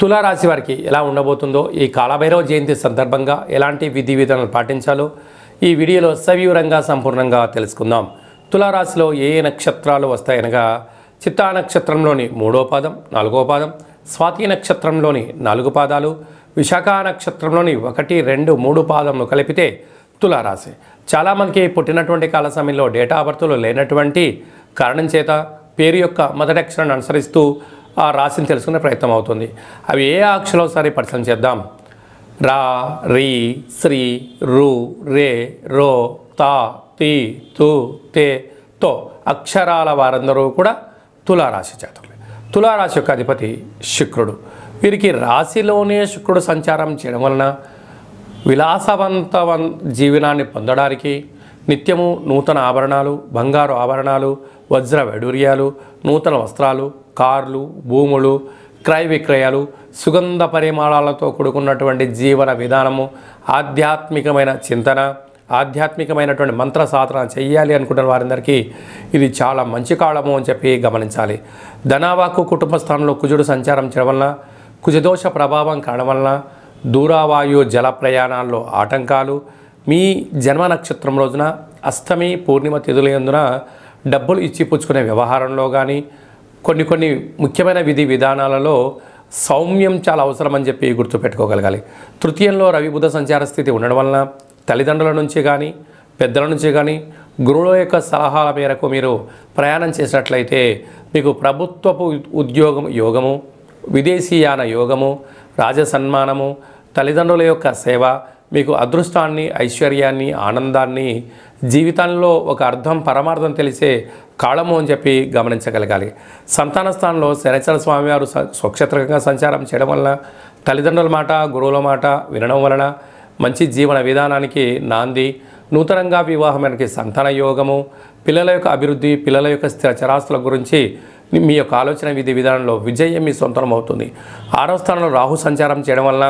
తులారాశి వారికి ఎలా ఉండబోతుందో ఈ కాలభైరవ జయంతి సందర్భంగా ఎలాంటి విధి విధానాలు పాటించాలో ఈ వీడియోలో సవివరంగా సంపూర్ణంగా తెలుసుకుందాం. తులారాశిలో ఏ ఏ నక్షత్రాలు వస్తాయనగా చిత్తా నక్షత్రంలోని మూడో పాదం నాలుగో పాదం స్వాతి నక్షత్రంలోని నాలుగు పాదాలు విశాఖ నక్షత్రంలోని ఒకటి రెండు మూడు పాదములు కలిపితే తులారాశి. చాలామందికి పుట్టినటువంటి కాల సమయంలో డేటా ఆఫ్ లేనటువంటి కారణం చేత పేరు యొక్క మొదటి అక్షరాన్ని అనుసరిస్తూ ఆ రాశిని తెలుసుకునే ప్రయత్నం అవుతుంది. అవి ఏ అక్షరం ఒకసారి పరిశీలన చేద్దాం. రా రీ శ్రీ రు రే రో తా తి తు తే తో అక్షరాల వారందరూ కూడా తులారాశి జాతకులే. తులారాశి యొక్క అధిపతి శుక్రుడు. వీరికి రాశిలోనే శుక్రుడు సంచారం చేయడం వలన విలాసవంతవన్ జీవనాన్ని పొందడానికి నిత్యము నూతన ఆభరణాలు బంగారు ఆభరణాలు వజ్ర వైడూర్యాలు నూతన వస్త్రాలు కార్లు భూములు క్రయ విక్రయాలు సుగంధ పరిమాణాలతో కూడుకున్నటువంటి జీవన విధానము ఆధ్యాత్మికమైన చింతన ఆధ్యాత్మికమైనటువంటి మంత్ర సాధన చేయాలి అనుకుంటున్న వారందరికీ ఇది చాలా మంచి కాలము అని చెప్పి గమనించాలి. ధనావాకు కుటుంబ స్థానంలో కుజుడు సంచారం చేయడం వలన కుజదోష ప్రభావం కావడం వలన దూరావాయు జల ప్రయాణాల్లో ఆటంకాలు మీ జన్మ నక్షత్రం రోజున అష్టమి పూర్ణిమ తిథులందున డబ్బులు ఇచ్చి పుచ్చుకునే వ్యవహారంలో కానీ కొన్ని కొన్ని ముఖ్యమైన విధి విధానాలలో సౌమ్యం చాలా అవసరమని చెప్పి గుర్తుపెట్టుకోగలగాలి. తృతీయంలో రవి బుధ సంచార స్థితి ఉండడం వలన తల్లిదండ్రుల నుంచి కానీ పెద్దల నుంచి కానీ గురువుల యొక్క సలహాల మేరకు మీరు ప్రయాణం చేసినట్లయితే మీకు ప్రభుత్వపు ఉద్యోగం యోగము విదేశీయాన యోగము రాజసన్మానము తల్లిదండ్రుల యొక్క సేవ మీకు అదృష్టాన్ని ఐశ్వర్యాన్ని ఆనందాన్ని జీవితంలో ఒక అర్థం పరమార్థం తెలిసే కాళము అని చెప్పి గమనించగలగాలి. సంతాన స్థానంలో శనిచర స్వామివారు స్వక్షేత్రకంగా సంచారం చేయడం వలన తల్లిదండ్రుల మాట గురువుల మాట వినడం వలన మంచి జీవన విధానానికి నాంది నూతనంగా వివాహమైనకి సంతాన యోగము పిల్లల యొక్క అభివృద్ధి పిల్లల యొక్క స్థిర చరాస్తుల గురించి మీ యొక్క ఆలోచన విధి విధానంలో విజయం మీ సొంతం అవుతుంది ఆరో స్థానంలో రాహు సంచారం చేయడం వలన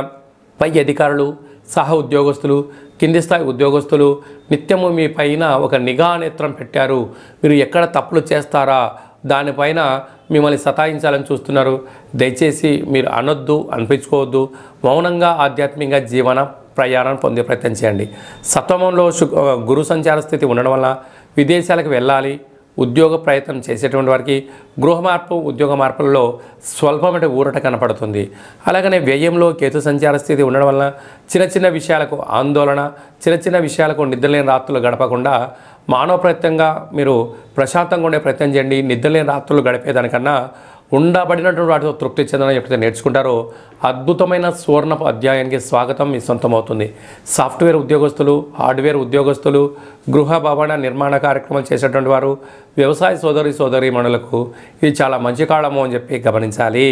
పై అధికారులు సహ ఉద్యోగస్తులు కింది స్థాయి ఉద్యోగస్తులు నిత్యము మీ పైన ఒక నిఘా నేత్రం పెట్టారు. మీరు ఎక్కడ తప్పులు చేస్తారా? దానిపైన మిమ్మల్ని సతాయించాలని చూస్తున్నారు. దయచేసి మీరు అనొద్దు అనిపించుకోవద్దు. మౌనంగా ఆధ్యాత్మికంగా జీవన ప్రయాణం పొందే ప్రయత్నం చేయండి. సత్వమంలో గురు సంచార స్థితి ఉండడం వల్ల విదేశాలకు వెళ్ళాలి ఉద్యోగ ప్రయత్నం చేసేటువంటి వారికి గృహ మార్పు ఉద్యోగ మార్పులలో స్వల్పమైన ఊరట కనపడుతుంది. అలాగనే వ్యయంలో కేతు సంచార స్థితి ఉండడం వలన చిన్న చిన్న విషయాలకు ఆందోళన చిన్న చిన్న విషయాలకు నిద్రలేని రాత్రులు గడపకుండా మానవ ప్రయత్నంగా మీరు ప్రశాంతంగా ఉండే ప్రయత్నం చేయండి. నిద్రలేని రాత్రులు గడిపేదానికన్నా ఉండబడినటువంటి వాటితో తృప్తి చెందడం ఎప్పుడైతే నేర్చుకుంటారో అద్భుతమైన సువర్ణ అధ్యాయానికి స్వాగతం మీ సొంతం అవుతుంది సాఫ్ట్వేర్ ఉద్యోగస్తులు హార్డ్వేర్ ఉద్యోగస్తులు గృహ భవన నిర్మాణ కార్యక్రమాలు చేసేటువంటి వారు వ్యవసాయ సోదరి సోదరి మణులకు ఇది చాలా మంచి కాలము అని చెప్పి గమనించాలి.